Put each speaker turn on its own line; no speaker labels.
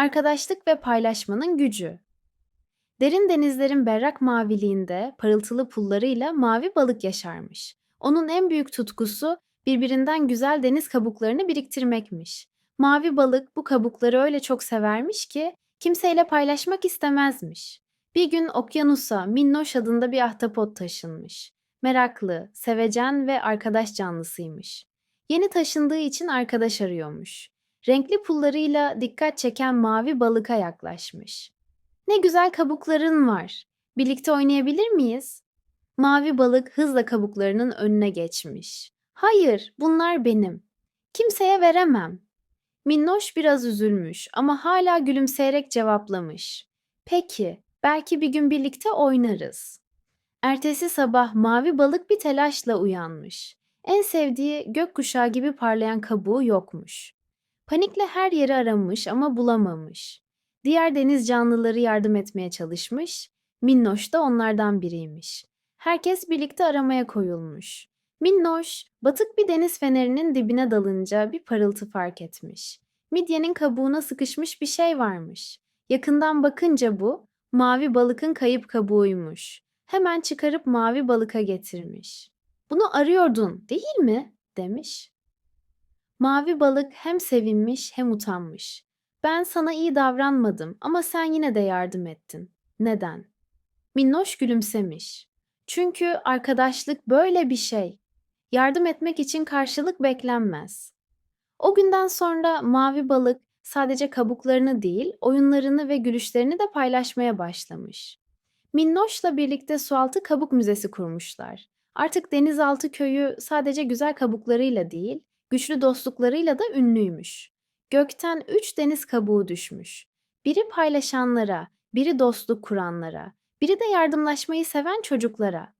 Arkadaşlık ve paylaşmanın gücü. Derin denizlerin berrak maviliğinde parıltılı pullarıyla mavi balık yaşarmış. Onun en büyük tutkusu birbirinden güzel deniz kabuklarını biriktirmekmiş. Mavi balık bu kabukları öyle çok severmiş ki kimseyle paylaşmak istemezmiş. Bir gün okyanusa Minnoş adında bir ahtapot taşınmış. Meraklı, sevecen ve arkadaş canlısıymış. Yeni taşındığı için arkadaş arıyormuş. Renkli pullarıyla dikkat çeken mavi balıka yaklaşmış. Ne güzel kabukların var. Birlikte oynayabilir miyiz? Mavi balık hızla kabuklarının önüne geçmiş. Hayır, bunlar benim. Kimseye veremem. Minnoş biraz üzülmüş ama hala gülümseyerek cevaplamış. Peki, belki bir gün birlikte oynarız. Ertesi sabah mavi balık bir telaşla uyanmış. En sevdiği gökkuşağı gibi parlayan kabuğu yokmuş. Panikle her yeri aramış ama bulamamış. Diğer deniz canlıları yardım etmeye çalışmış. Minnoş da onlardan biriymiş. Herkes birlikte aramaya koyulmuş. Minnoş, batık bir deniz fenerinin dibine dalınca bir parıltı fark etmiş. Midyenin kabuğuna sıkışmış bir şey varmış. Yakından bakınca bu, mavi balıkın kayıp kabuğuymuş. Hemen çıkarıp mavi balıka getirmiş. Bunu arıyordun, değil mi? demiş. Mavi balık hem sevinmiş hem utanmış. Ben sana iyi davranmadım ama sen yine de yardım ettin. Neden? Minnoş gülümsemiş. Çünkü arkadaşlık böyle bir şey. Yardım etmek için karşılık beklenmez. O günden sonra mavi balık sadece kabuklarını değil, oyunlarını ve gülüşlerini de paylaşmaya başlamış. Minnoş'la birlikte sualtı kabuk müzesi kurmuşlar. Artık denizaltı köyü sadece güzel kabuklarıyla değil, güçlü dostluklarıyla da ünlüymüş. Gökten üç deniz kabuğu düşmüş. Biri paylaşanlara, biri dostluk kuranlara, biri de yardımlaşmayı seven çocuklara.